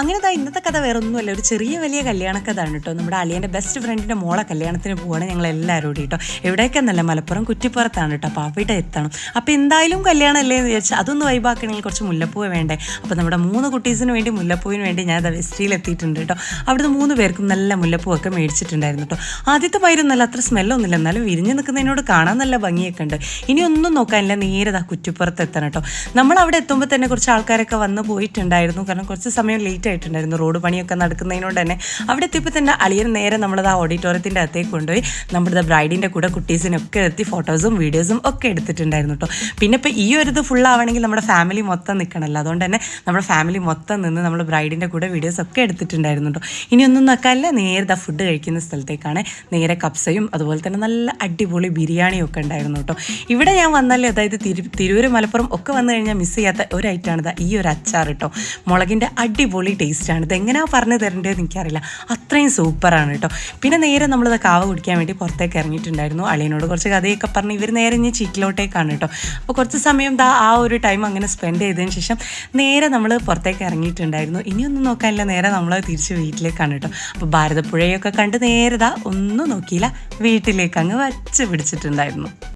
അങ്ങനെ ദാ ഇന്നത്തെ കഥ വേറെ ഒന്നുമല്ല ഒരു ചെറിയ വലിയ കല്യാണ കഥ ആണ് കേട്ടോ നമ്മുടെ അളിയന്റെ ബെസ്റ്റ് ഫ്രണ്ടിന്റെ മോളെ കല്യാണത്തിന് പോവാണ് ഞങ്ങൾ എല്ലാവരും കൂടി കേട്ടോ എവിടേക്കെന്നല്ല മലപ്പുറം കുറ്റിപ്പുറത്താണ് കേട്ടോ അപ്പോൾ അവിടെ എത്തണം. അപ്പോൾ എന്തായാലും കല്യാണം അല്ലേ എന്ന് വിചാരിച്ചാൽ അതൊന്ന് വൈബാക്കണമെങ്കിൽ കുറച്ച് മുല്ലപ്പൂവ് വേണ്ടേ? അപ്പോൾ നമ്മുടെ മൂന്ന് കുട്ടീസിന് വേണ്ടി മുല്ലപ്പൂവിന് വേണ്ടി ഞാൻ അത് വെസ്റ്റിയിൽ എത്തിയിട്ടുണ്ട് കേട്ടോ അവിടുന്ന് മൂന്ന് പേർക്കും നല്ല മുല്ലപ്പൂവൊക്കെ മേടിച്ചിട്ടുണ്ടായിരുന്നു കേട്ടോ ആദ്യത്തെ പൈരൊന്നല്ല അത്ര സ്മെല്ലൊന്നുമില്ല എന്നാലും വിരിഞ്ഞ് നിൽക്കുന്നതിനോട് കാണാൻ നല്ല ഭംഗിയൊക്കെ ഉണ്ട്. ഇനി ഒന്നും നോക്കാനില്ല. നേരെ ആ കുറ്റിപ്പുറത്ത് എത്തണം കേട്ടോ നമ്മൾ അവിടെ എത്തുമ്പോൾ തന്നെ കുറച്ച് ആൾക്കാരൊക്കെ വന്ന് പോയിട്ടുണ്ടായിരുന്നു. കാരണം കുറച്ച് സമയം ലേറ്റ് ആയിട്ടുണ്ടായിരുന്നു. റോഡ് പണിയൊക്കെ നടക്കുന്നതിനോട് തന്നെ അവിടെ എത്തിയപ്പോൾ തന്നെ അളിയൻ നേരെ നമ്മളത് ആ ഓഡിറ്റോറിയത്തിന്റെ അകത്തേക്ക് കൊണ്ടുപോയി നമ്മുടെ ബ്രൈഡിന്റെ കൂടെ കുട്ടീസിനൊക്കെ എത്തി ഫോട്ടോസും വീഡിയോസും ഒക്കെ എടുത്തിട്ടുണ്ടായിരുന്നു കേട്ടോ പിന്നെ ഇപ്പോൾ ഈ ഒരു ഇത് ആവണമെങ്കിൽ നമ്മുടെ ഫാമിലി മൊത്തം നിൽക്കണമല്ലോ അതുകൊണ്ട് തന്നെ നമ്മുടെ ഫാമിലി മൊത്തം നിന്ന് നമ്മൾ ബ്രൈഡിന്റെ കൂടെ വീഡിയോസ് ഒക്കെ എടുത്തിട്ടുണ്ടായിരുന്നു കേട്ടോ ഇനി ഒന്നും നോക്കാനില്ല. നേരെ ദാ ഫുഡ് കഴിക്കുന്ന സ്ഥലത്തേക്കാണ് നേരെ കപ്സയും അതുപോലെ തന്നെ നല്ല അടിപൊളി ബിരിയാണിയും ഒക്കെ ഉണ്ടായിരുന്നു കേട്ടോ ഇവിടെ ഞാൻ വന്നാലേ അതായത് തിരു തിരൂർ മലപ്പുറം ഒക്കെ വന്നു കഴിഞ്ഞാൽ മിസ് ചെയ്യാത്ത ഒരു ഐറ്റമാണ് ദാ ഈ ഒരു അച്ചാർ കേട്ടോ മുളകിന്റെ അടിപൊളി ടേസ്റ്റാണ്. ഇത് എങ്ങനെയാ പറഞ്ഞു തരേണ്ടതെന്ന് എനിക്കറിയില്ല. അത്രയും സൂപ്പറാണ് കേട്ടോ. പിന്നെ നേരെ നമ്മളിത് കാവ കുടിക്കാൻ വേണ്ടി പുറത്തേക്ക് ഇറങ്ങിയിട്ടുണ്ടായിരുന്നു അളിയനോട്. കുറച്ച് കഥയൊക്കെ പറഞ്ഞ് ഇവർ നേരെ ഇനി ചീറ്റിലോട്ടേക്കാണ് കേട്ടോ. അപ്പോൾ കുറച്ച് സമയം ദാ ആ ഒരു ടൈം അങ്ങനെ സ്പെൻഡ് ചെയ്തതിന് ശേഷം നേരെ നമ്മൾ പുറത്തേക്ക് ഇറങ്ങിയിട്ടുണ്ടായിരുന്നു. ഇനിയൊന്നും നോക്കാനില്ല. നേരെ നമ്മൾ തിരിച്ച് വീട്ടിലേക്കാണ് കേട്ടോ. അപ്പോൾ ഭാരതപ്പുഴയൊക്കെ കണ്ട് നേരെ ദാ ഒന്നും നോക്കിയില്ല. വീട്ടിലേക്ക് അങ്ങ് വച്ച് പിടിച്ചിട്ടുണ്ടായിരുന്നു.